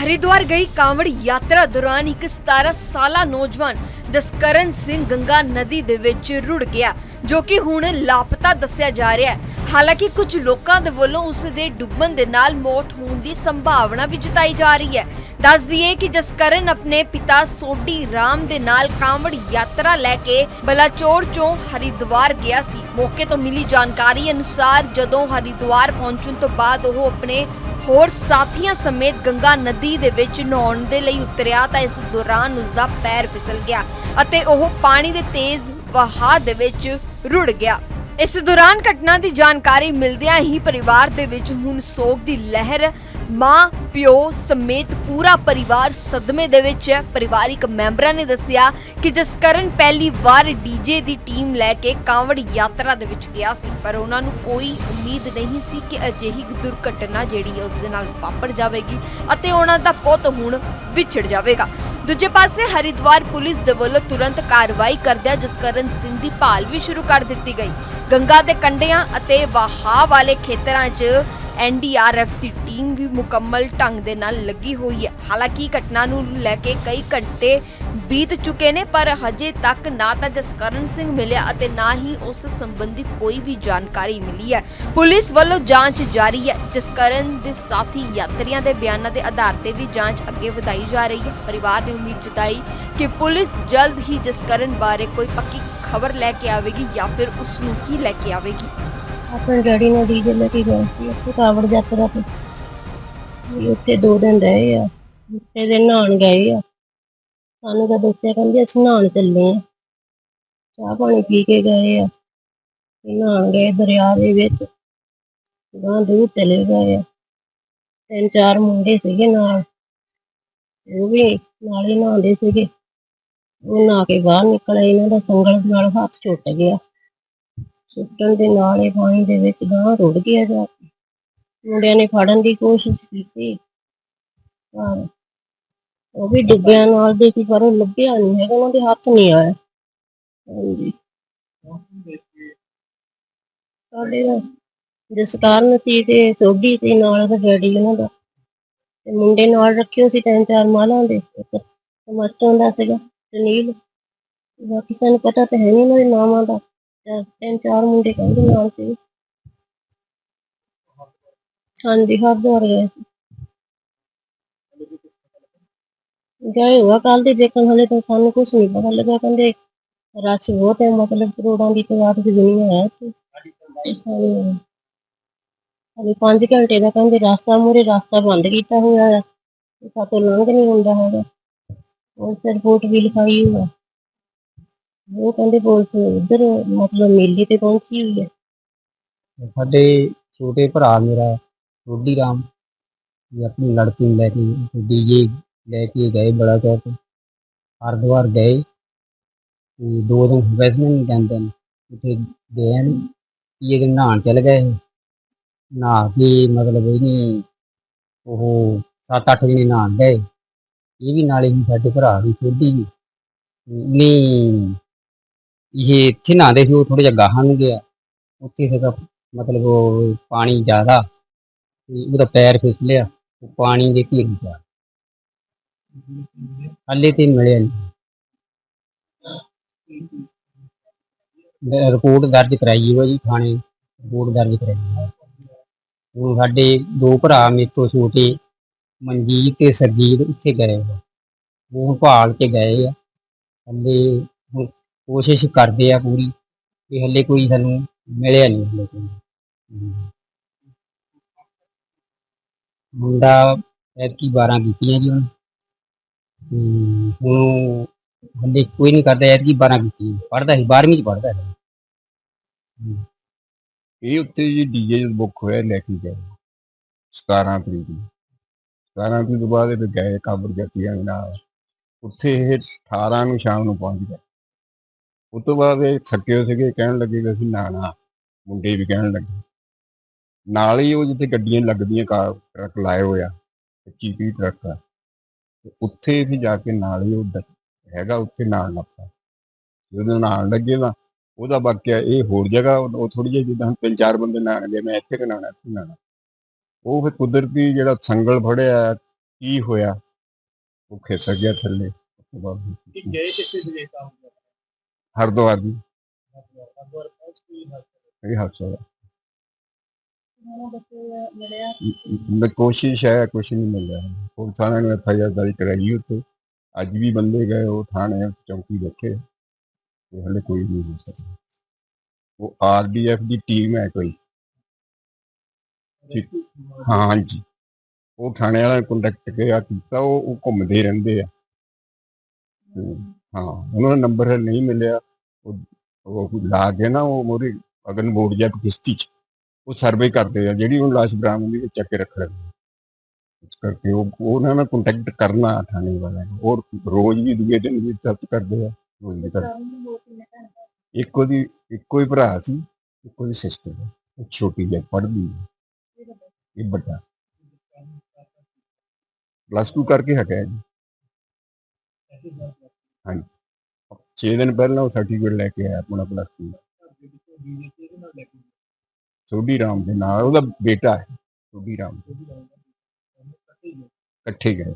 ਹਰਿਦੁਆਰ ਗਈ ਕਾਂਵੜ ਯਾਤਰਾ ਦੌਰਾਨ ਇੱਕ 17 ਸਾਲਾ ਨੌਜਵਾਨ ਜਸਕਰਨ ਸਿੰਘ ਗੰਗਾ ਨਦੀ ਦੇ ਵਿੱਚ ਰੁੜ ਗਿਆ, ਜੋ ਕਿ ਹੁਣ ਲਾਪਤਾ ਦੱਸਿਆ ਜਾ ਰਿਹਾ ਹੈ। ਹਾਲਾਂਕਿ ਕੁਝ ਲੋਕਾਂ ਦੇ ਵੱਲੋਂ ਉਸ ਦੇ ਡੁੱਬਣ ਦੇ ਨਾਲ ਮੌਤ ਹੋਣ ਦੀ ਸੰਭਾਵਨਾ ਵੀ ਜਤਾਈ ਜਾ ਰਹੀ ਹੈ। ਦੱਸ ਦਈਏ ਕਿ ਜਸਕਰਨ ਆਪਣੇ ਪਿਤਾ ਸੋਢੀ ਰਾਮ ਦੇ ਨਾਲ ਕਾਂਵੜ ਯਾਤਰਾ ਲੈ ਕੇ ਬਲਾਚੌਰ ਚੋਂ ਹਰਿਦੁਆਰ ਗਿਆ ਸੀ। ਮੌਕੇ ਤੋਂ ਮਿਲੀ ਜਾਣਕਾਰੀ ਅਨੁਸਾਰ ਜਦੋਂ ਹਰਿਦੁਆਰ ਪਹੁੰਚਣ ਤੋਂ ਬਾਅਦ ਉਹ ਆਪਣੇ ਹੋਰ ਸਾਥੀਆਂ ਸਮੇਤ ਗੰਗਾ ਨਦੀ ਦੇ ਵਿੱਚ ਨਹਾਉਣ ਦੇ ਲਈ ਉਤਰਿਆ ਤਾਂ ਇਸ ਦੌਰਾਨ ਉਸ ਦਾ ਪੈਰ ਫਿਸਲ ਗਿਆ ਅਤੇ ਉਹ ਪਾਣੀ ਦੇ ਤੇਜ਼ ਵਹਾਅ ਦੇ ਵਿੱਚ ਰੁੜ ਗਿਆ। ਇਸ ਦੌਰਾਨ ਘਟਨਾ ਦੀ ਜਾਣਕਾਰੀ ਮਿਲਦਿਆਂ ਹੀ ਪਰਿਵਾਰ ਦੇ ਵਿੱਚ ਹੁਣ ਸੋਗ ਦੀ ਲਹਿਰ ਮਾਂ, ਪਿਓ ਸਮੇਤ ਪੂਰਾ ਪਰਿਵਾਰ ਸਦਮੇ ਦੇ ਵਿੱਚ ਹੈ। ਪਰਿਵਾਰਿਕ ਮੈਂਬਰਾਂ ਨੇ ਦੱਸਿਆ ਕਿ ਜਸਕਰਨ ਪਹਿਲੀ ਵਾਰ ਡੀਜੇ ਦੀ ਟੀਮ ਲੈ ਕੇ ਕਾਂਵੜ ਯਾਤਰਾ ਦੇ ਵਿੱਚ ਗਿਆ ਸੀ, ਪਰ ਉਹਨਾਂ ਨੂੰ ਕੋਈ ਉਮੀਦ ਨਹੀਂ ਸੀ ਕਿ ਅਜਿਹੀ ਦੁਰਘਟਨਾ ਜਿਹੜੀ ਹੈ ਉਸ ਦੇ ਨਾਲ ਵਾਪਰ ਜਾਵੇਗੀ ਅਤੇ ਉਹਨਾਂ ਦਾ ਪੁੱਤ ਹੁਣ ਵਿਛੜ ਜਾਵੇਗਾ। ਦੂਜੇ ਪਾਸੇ ਹਰਿਦੁਆਰ ਪੁਲਿਸ ਦੇ ਵੱਲੋਂ ਤੁਰੰਤ ਕਾਰਵਾਈ ਕਰਦਿਆਂ ਜਸਕਰਨ ਸਿੰਘ ਦੀ ਭਾਲ ਵੀ ਸ਼ੁਰੂ ਕਰ ਦਿੱਤੀ ਗਈ। ਗੰਗਾ ਦੇ ਕੰਢਿਆਂ ਅਤੇ ਵਹਾਅ ਵਾਲੇ ਖੇਤਰਾਂ 'ਚ ਐਨਡੀਆਰਐਫ ਦੀ ਟੀਮ ਵੀ ਮੁਕੰਮਲ ਢੰਗ ਦੇ ਨਾਲ ਲੱਗੀ ਹੋਈ ਹੈ। ਹਾਲਾਂਕਿ ਘਟਨਾ ਨੂੰ ਲੈ ਕੇ ਕਈ ਘੰਟੇ ਬੀਤ ਚੁੱਕੇ ਨੇ, ਪਰ ਹਜੇ ਤੱਕ ਨਾ ਤਾਂ ਜਸਕਰਨ ਸਿੰਘ ਮਿਲਿਆ ਅਤੇ ਨਾ ਹੀ ਉਸ ਸੰਬੰਧੀ ਕੋਈ ਵੀ ਜਾਣਕਾਰੀ ਮਿਲੀ ਹੈ। ਪੁਲਿਸ ਵੱਲੋਂ ਜਾਂਚ ਜਾਰੀ ਹੈ। ਜਸਕਰਨ ਦੇ ਸਾਥੀ ਯਾਤਰੀਆਂ ਦੇ ਬਿਆਨਾਂ ਦੇ ਆਧਾਰ ਤੇ ਵੀ ਜਾਂਚ ਅੱਗੇ ਵਧਾਈ ਜਾ ਰਹੀ ਹੈ। ਪਰਿਵਾਰ ਨੇ ਉਮੀਦ ਜਤਾਈ ਕਿ ਪੁਲਿਸ ਜਲਦ ਹੀ ਜਸਕਰਨ ਬਾਰੇ ਕੋਈ ਪੱਕੀ ਖਬਰ ਲੈ ਕੇ ਆਵੇਗੀ ਜਾਂ ਫਿਰ ਉਸ ਨੂੰ ਹੀ ਲੈ ਕੇ ਆਵੇਗੀ। ਆਪਣੇ ਡੈਡੀ ਨਾਲ ਡੀਜੇ ਲੈ ਕੇ ਗਏ ਸੀ, ਉੱਥੇ ਕਾਵੜ ਯਾਤਰਾ ਤੇ। ਵੀ ਉੱਥੇ ਦੋ ਦਿਨ ਰਹੇ ਆ, ਉੱਥੇ ਦੇ ਨਹਾਉਣ ਗਏ ਆ। ਸਾਨੂੰ ਤਾਂ ਦੱਸਿਆ ਕਹਿੰਦੇ ਅਸੀਂ ਨਹਾਉਣ ਚੱਲੇ ਆ। ਚਾਹ ਪਾਣੀ ਪੀ ਕੇ ਗਏ ਆ, ਤੇ ਨਹਾਉਣ ਗਏ ਦਰਿਆ ਦੇ ਵਿੱਚ। ਗਾਂ ਦੂਰ ਚਲੇ ਗਏ ਆ। ਤਿੰਨ ਚਾਰ ਮੁੰਡੇ ਸੀਗੇ ਨਾਲ, ਉਹ ਵੀ ਨਾਲੇ ਨਹਾਉਂਦੇ ਸੀਗੇ। ਉਹ ਨਹਾ ਕੇ ਬਾਹਰ ਨਿਕਲੇ, ਇਹਨਾਂ ਦਾ ਸੰਗਲ ਨਾਲ ਹੱਥ ਛੁੱਟ ਗਿਆ। ਸੁੱਟਣ ਦੇ ਨਾਲ ਹੀ ਪਾਣੀ ਦੇ ਵਿੱਚ ਗਾਂ ਰੁੜ ਗਿਆ ਜਾ ਕੇ। ਮੁੰਡਿਆਂ ਨੇ ਫੜਨ ਦੀ ਕੋਸ਼ਿਸ਼ ਕੀਤੀ। ਪਰ ਉਹ ਵੀ ਡੁੱਬਿਆ ਨਾਲ ਦੇ ਸੀ, ਪਰ ਉਹ ਲੱਭਿਆ ਨਹੀਂ ਹੈਗਾ, ਉਹਨਾਂ ਦੇ ਹੱਥ ਨਹੀਂ ਆਇਆ। ਹਾਂਜੀ। ਸਾਡੇ ਦਾ ਜਿਸ ਕਾਰਨ ਸੀ ਤੇ ਸੋਢੀ ਤੇ ਨਾਲ ਉਹਦਾ ਡੈਡੀ ਉਹਨਾਂ ਦਾ। ਤੇ ਮੁੰਡੇ ਨਾਲ ਰੱਖਿਓ ਸੀ ਤਿੰਨ ਚਾਰ ਮਾਲਾਂ ਦੇ ਇੱਕ ਟਮਾਟਰਾਂ ਦਾ ਸੀਗਾ, ਸੁਨੀਲ। ਬਾਕੀ ਸਾਨੂੰ ਪਤਾ ਤਾਂ ਹੈ ਨਹੀਂ ਉਹਨਾਂ ਦੇ ਨਾਮਾਂ ਦਾ। ਤਿੰਨ ਚਾਰ ਮੁੰਡੇ ਕਹਿੰਦੇ ਨਾਲ ਸੀ। ਹਾਂਜੀ ਹਰਦੁਆਰ ਗਏ ਸੀ। ਗਏ ਹੋਆ ਕੱਲ ਦੇ ਦੇਖਣ ਹਲੇ ਤਾਂ ਸਾਨੂੰ ਕੁਝ ਨਹੀਂ ਪਤਾ ਲੱਗਾ ਕਹਿੰਦੇ ਰਸ਼ ਬਹੁਤ ਹੈ, ਮਤਲਬ ਕਰੋੜਾਂ ਦੀ ਤਾਦਾਦ ਦੀ ਦੁਨੀਆ ਹੈ ਇੱਥੇ। ਹਾਂਜੀ। 5 ਘੰਟੇ ਦਾ ਕਹਿੰਦੇ ਰਸਤਾ ਮੂਰੇ ਰਸਤਾ ਬੰਦ ਕੀਤਾ ਹੋਇਆ ਹੈ। ਤੇ ਸਾਤੋਂ ਲੰਘ ਨਹੀਂ ਹੁੰਦਾ ਹੈਗਾ। ਉਹ ਰਿਪੋਰਟ ਵੀ ਲਿਖਾਈ ਹੋਇਆ ਉਹ ਕਹਿੰਦੇ ਪੁਲਿਸ ਉਧਰ, ਮਤਲਬ ਮੇਲੇ ਤੇ ਪਹੁੰਚੀ ਹੋਈ ਹੈ। ਸਾਡੇ ਛੋਟੇ ਭਰਾ ਮੇਰਾ, ਰੋਡੀ ਰਾਮ ਵੀ ਆਪਣੀ ਲੜਕੀ ਨੂੰ ਲੈ ਕੇ, ਡੀਜੇ ਲੈ ਕੇ ਗਏ ਬੜਾ ਚੌਕ ਹਰਿਦੁਆਰ ਗਏ ਤੇ ਦੋ ਦਿਨ ਵੈਸੇ ਨਹੀਂ ਜਾਂਦੇ ਨੇ। ਉੱਥੇ ਗਏ ਨੇ ਇਹ ਦਿਨ ਨਹਾਉਣ ਚਲ ਗਏ ਨਹਾ ਕੇ ਮਤਲਬ ਇਹਨੇ ਉਹ ਸੱਤ ਅੱਠ ਜਣੇ ਨਹਾਉਣ ਗਏ। ਇਹ ਵੀ ਨਾਲੇ ਹੀ ਸਾਡੇ ਭਰਾ ਵੀ ਛੋਟੀ ਵੀ ਨਹੀਂ ਇਹ ਇੱਥੇ ਨਹਾਉਂਦੇ ਸੀ ਉਹ ਥੋੜਾ ਜਿਹਾ ਗਾਹਾਂ ਨੂੰ ਗਿਆ ਉੱਥੇ ਸੀਗਾ ਮਤਲਬ ਉਹ ਪਾਣੀ ਜ਼ਿਆਦਾ ਤੇ ਉਹਦਾ ਪੈਰ ਫਿਸਲਿਆ ਉਹ ਪਾਣੀ ਦੇ ਘੇਰੀ ਜਾ ਹੱਲੇ ਤੇ ਮਿਲਿਆ ਨਹੀਂ ਰਿਪੋਰਟ ਦਰਜ ਕਰਾਈ ਹੋਈ ਜੀ ਥਾਣੇ ਰਿਪੋਰਟ ਦਰਜ ਕਰਾਈ ਹੈ ਹੁਣ ਸਾਡੇ ਦੋ ਭਰਾ ਮੇਰੇ ਤੋਂ ਛੋਟੇ ਮਨਜੀਤ ਤੇ ਸਰਜੀਤ ਉੱਥੇ ਗਏ ਹੋਏ ਉਹ ਭਾਲ ਕੇ ਗਏ ਆ ਹੱਲੇ ਹੁਣ ਕੋਸ਼ਿਸ਼ ਕਰਦੇ ਆ ਪੂਰੀ ਕਿ ਹੱਲੇ ਕੋਈ ਸਾਨੂੰ ਮਿਲਿਆ ਨਹੀਂ ਹਲੇ ਕੋਈ। ਮੁੰਡਾ ਐਤਕੀ 12 ਕੀਤੀਆਂ ਜੀ ਹੁਣ। ਹੁਣ ਹਲੇ ਕੋਈ ਨਹੀਂ ਕਰਦਾ, ਐਤਕੀ 12 ਕੀਤੀ ਪੜਦਾ ਸੀ 12ਵੀਂ ਚ ਪੜਦਾ ਹੈ ਇਹ ਉੱਤੇ ਜੀ ਡੀਜੇ ਜਦ ਬੁੱਕ ਹੋਇਆ ਲੈ ਕੇ ਗਏ। 17 ਤਰੀਕ ਨੂੰ। 17 ਤਰੀਕ ਤੋਂ ਬਾਅਦ ਇਹ ਗਏ ਕਾਬਰ ਜੱਟੀਆਂ ਨਾਲ। ਉੱਥੇ ਇਹ 18 ਨੂੰ ਸ਼ਾਮ ਨੂੰ ਪਹੁੰਚ ਗਏ। ਉਸ ਤੋਂ ਬਾਅਦ ਇਹ ਥੱਕੇ ਹੋਏ ਸੀਗੇ, ਕਹਿਣ ਲੱਗੇ ਵੀ ਅਸੀਂ ਨਾਣਾ ਮੁੰਡੇ ਵੀ ਕਹਿਣ ਲੱਗੇ। ਨਾਲ ਹੀ ਉਹ ਜਿੱਥੇ ਗੱਡੀਆਂ ਲੱਗਦੀਆਂ, ਕਾਰ, ਟਰੱਕ ਲਾਏ ਹੋਇਆ 25 30 ਟਰੱਕ ਆ। ਤੇ ਉੱਥੇ ਵੀ ਜਾ ਕੇ ਨਾਲ ਹੀ ਉਹ ਹੈਗਾ ਉੱਥੇ ਨਾਲ ਲੱਗਾ ਜਦੋਂ ਨਾਲ ਲੱਗੇ ਨਾ ਉਹਦਾ ਵਾਕਿਆ ਇਹ ਹੋਰ ਜਗ੍ਹਾ, ਉਹ ਥੋੜੀ ਜਿਹੀ ਜਿੱਦਾਂ ਹੁਣ ਤਿੰਨ ਚਾਰ ਬੰਦੇ ਨਾਣਗੇ ਮੈਂ ਇੱਥੇ ਕਿ ਇੱਥੇ ਨਾਣਾ ਉਹ ਫਿਰ ਕੁਦਰਤੀ ਜਿਹੜਾ ਸੰਗਲ ਫੜਿਆ, ਕੀ ਹੋਇਆ, ਉਹ ਖਿਸਕ ਗਿਆ ਥੱਲੇ। ਬਾਅਦ ਗਏ ਕਿੱਥੇ ਸੀਗੇ ਕੰਮ? ਹਰਿਦੁਆਰ ਦੀ ਇਹ ਹਾਦਸਾ ਹੋਇਆ ਕੋਸ਼ਿਸ਼ ਹੈ, ਕੁਛ ਨਹੀਂ ਮਿਲਿਆ। ਪੁਲਿਸ ਵਾਲਿਆਂ ਨੇ ਐਫ ਦਰਜ ਕਰਾਈ ਉੱਤੇ ਅੱਜ ਵੀ ਬੰਦੇ ਗਏ, ਉਹ ਥਾਣੇ ਚੌਂਕੀ ਦੇਖੇ। ਤੇ ਹਲੇ ਕੋਈ ਨਹੀਂ ਹੋ ਸਕਿਆ। ਉਹ ਆਰਡੀਐਫ ਦੀ ਟੀਮ ਹੈ ਕੋਈ। ਠੀਕ। ਹਾਂਜੀ। ਉਹ ਥਾਣੇ ਵਾਲਾ ਕੰਟੈਕਟ ਕਿਹਾ, ਕੀਤਾ, ਉਹ ਘੁੰਮਦੇ ਰਹਿੰਦੇ ਆ। ਹਾਂ ਉਹਨਾਂ ਦਾ ਨੰਬਰ ਨਹੀਂ ਮਿਲਿਆ। ਉਹ ਉਹ ਲਾ ਕੇ ਨਾ ਉਹ ਮੋਰੇ ਅਗਨ ਬੋਰਡ ਜਾਂ ਕਿਸ਼ਤੀ ਚ, ਉਹ ਸਰਵੇ ਕਰਦੇ ਆ, ਜਿਹੜੀ ਉਹ ਲਾਸ਼ ਬਰਾਮਦ ਦੀ ਚੱਕ ਕੇ ਰੱਖ ਲੈਂਦੇ ਇਸ ਕਰਕੇ ਉਹ ਉਹਨਾਂ ਨਾਲ ਕੰਟੈਕਟ ਕਰਨਾ ਥਾਣੇ ਵਾਲਿਆਂ ਔਰ ਰੋਜ਼ ਵੀ ਦੂਜੇ ਦਿਨ ਵੀ ਸਰਚ ਕਰਦੇ ਆ, ਰੋਜ਼ ਵੀ ਕਰਦੇ ਇੱਕੋ ਦੀ ਇੱਕੋ ਹੀ ਭਰਾ ਸੀ, ਇੱਕੋ ਦੀ ਸਿਸਟਰ ਉਹ ਛੋਟੀ ਜਿਹੀ ਪੜ੍ਹਦੀ ਹੈ ਇਹ ਵੱਡਾ। ਪਲੱਸ 2 ਕਰਕੇ ਹਟਿਆ ਜੀ। ਹਾਂਜੀ। 6 ਦਿਨ ਪਹਿਲਾਂ ਉਹ ਸਰਟੀਫਿਕੇਟ ਲੈ ਕੇ ਆਇਆ ਆਪਣਾ ਪਲੱਸ 2 ਸੋਢੀ ਰਾਮ ਦੇ ਨਾਲ ਉਹਦਾ ਬੇਟਾ ਹੈ, ਸੋਢੀ ਰਾਮ। ਇਕੱਠੇ ਗਏ।